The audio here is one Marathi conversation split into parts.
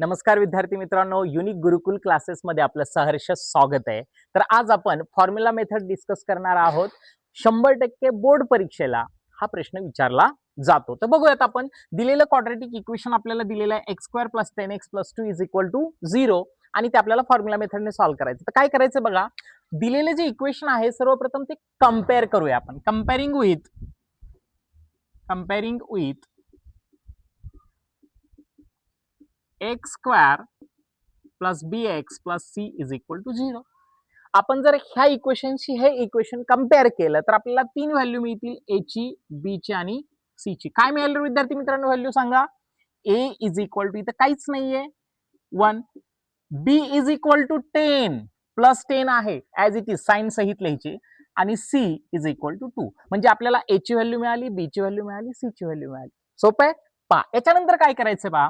नमस्कार विद्यार्थी मित्रांनो युनिक गुरुकुल क्लासेसमध्ये आपलं सहर्ष स्वागत आहे. तर आज आपण फॉर्म्युला मेथड डिस्कस करणार आहोत. शंभर टक्के बोर्ड परीक्षेला हा प्रश्न विचारला जातो. तर बघूयात आपण. दिलेलं क्वाड्रेटिक इक्वेशन आपल्याला दिलेलं आहे. X square plus ten X plus two is equal to zero आणि ते आपल्याला फॉर्म्युला मेथडने सॉल्व्ह करायचं. तर काय करायचं बघा. दिलेले जे इक्वेशन आहे सर्वप्रथम ते कंपेअर करूया आपण. Comparing with comparing with X square plus B X plus C is equal to zero आपण जर ह्या इक्वेशनशी हे इक्वेशन कंपेअर केलं तर आपल्याला तीन व्हॅल्यू मिळतील ए ची बी ची आणि सी ची. काय मिळालं विद्यार्थी मित्रांनो व्हॅल्यू सांगा? ए इज इक्वल टू इथं काहीच नाहीये. One B is equal to ten plus ten आहे ऍज इट इज साईन सहित लिहायची. आणि C is equal to two म्हणजे आपल्याला ए ची व्हॅल्यू मिळाली बी ची व्हॅल्यू मिळाली सी ची व्हॅल्यू मिळाली. सोपं आहे? पा याच्यानंतर काय करायचं बा?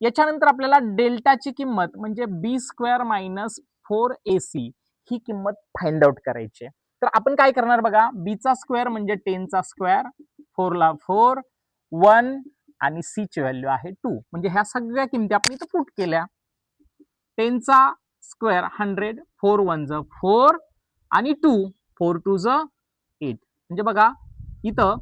याच्यानंतर आपल्याला डेल्टाची किंमत म्हणजे B square minus four A C ही किंमत फाइंड आउट करायची आहे. तर आपण काय करणार बघा बीचा स्क्वेअर म्हणजे टेनचा स्क्वेअर फोरला फोर वन आणि सीची व्हॅल्यू आहे टू म्हणजे ह्या सगळ्या किमती आपण इथं पुट केल्या. टेनचा स्क्वेअर हंड्रेड फोर वन ज फोर आणि टू फोर टू ज एट म्हणजे बघा इथं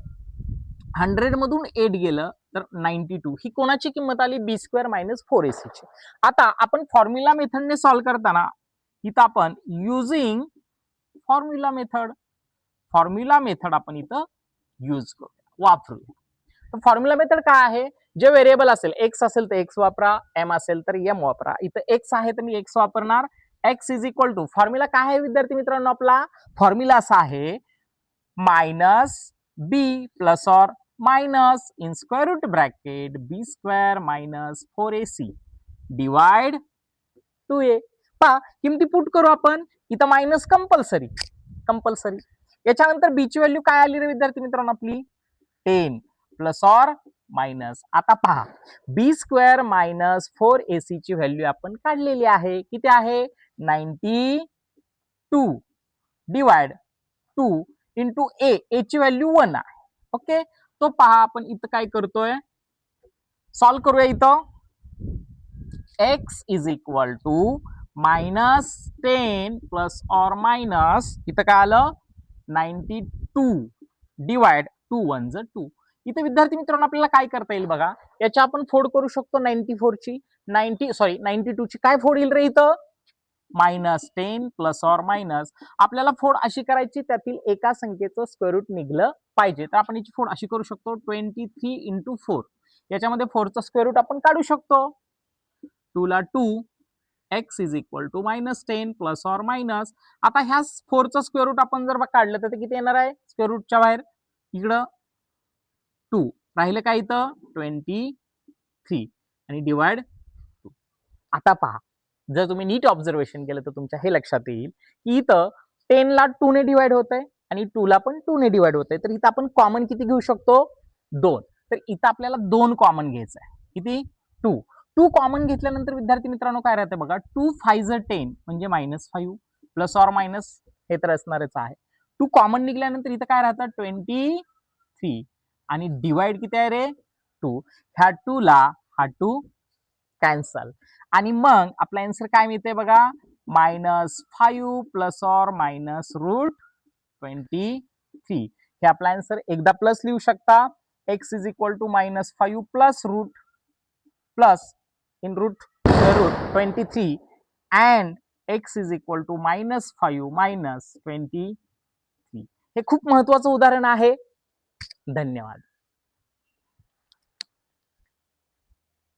हंड्रेडमधून एट गेलं तर नाईन्टी टू ही कोणाची किंमत आली? B square minus four A C ची. आता आपण फॉर्म्युला मेथडने सॉल्व्ह करताना इथं आपण using formula method formula method आपण इथं यूज करू वापरूया. तर फॉर्म्युला मेथड काय आहे? जे व्हेरिएबल असेल एक्स असेल तर एक्स वापरा एम असेल तर एम वापरा. इथं एक्स आहे तर मी एक्स वापरणार. X is equal to formula काय आहे विद्यार्थी मित्रांनो आपला? फॉर्म्युला असा आहे minus B plus or minus in square root bracket B square minus four A C divide two A पा किमती पुट करू आपण? इथं मायनस कंपल्सरी कंपल्सरी याच्यानंतर बी ची व्हॅल्यू काय आली रे विद्यार्थी मित्रांनो आपली? टेन प्लस ऑर मायनस आता पहा B square minus four A ची व्हॅल्यू आपण काढलेली आहे. किती आहे? Ninety two divide two into A A ची व्हॅल्यू वन आहे. ओके तो पहा आपण इथं काय करतोय? सॉल्व करूया इथं. X is equal to minus ten plus or minus इथं काय आलं? Ninety two divide two one ज टू इथं विद्यार्थी मित्रांनो आपल्याला काय करता येईल बघा? याच्या आपण फोड करू शकतो नाईन्टी फोरची नाईन्टी सॉरी नाईन्टी टूची काय फोड येईल रे इथं? Minus ten plus or minus आपल्याला फोड अशी करायची त्यातील एका संख्येचं स्क्वेअर निघलं पाहिजे. तर आपण याची फोड अशी करू शकतो ट्वेंटी थ्री इंटू फोर. याच्यामध्ये फोरचं स्क्वेअर रूट आपण काढू शकतो. टू ला two x is equal to minus ten plus or minus. आता ह्या फोरचं स्क्वेअर रूट आपण जर काढलं तर ते किती येणार आहे? स्क्वेअर रूटच्या बाहेर. इकडं टू. राहिलं काय इथं? Twenty three. आणि डिवाइड टू. आता पहा. जर तुम्ही नीट ऑब्झर्वेशन केलं तर तुमच्या हे लक्षात येईल की इथं टेनला टूने डिवाइड होत आहे आणि टूला पण टूने डिवाइड होत आहे तर इथं आपण कॉमन किती घेऊ शकतो? दोन. तर इथं आपल्याला दोन कॉमन घ्यायचं आहे. किती? टू टू कॉमन घेतल्यानंतर विद्यार्थी मित्रांनो काय राहते बघा? टू फायझर टेन म्हणजे minus five plus or minus हे तर असणारच आहे. टू कॉमन निघाल्यानंतर इथं काय राहतं? ट्वेंटी थ्री आणि डिवाइड किती आहे रे? टू ह्या टू ला हा टू कॅन्सल. आणि मग आपला आन्सर काय मिळते बघा? Minus five plus or minus root twenty three हे आपला आन्सर एकदा प्लस लिहू शकता. X is equal to minus five plus root plus in root root twenty three and x is equal to minus five minus twenty three हे खूप महत्वाचं उदाहरण आहे. धन्यवाद.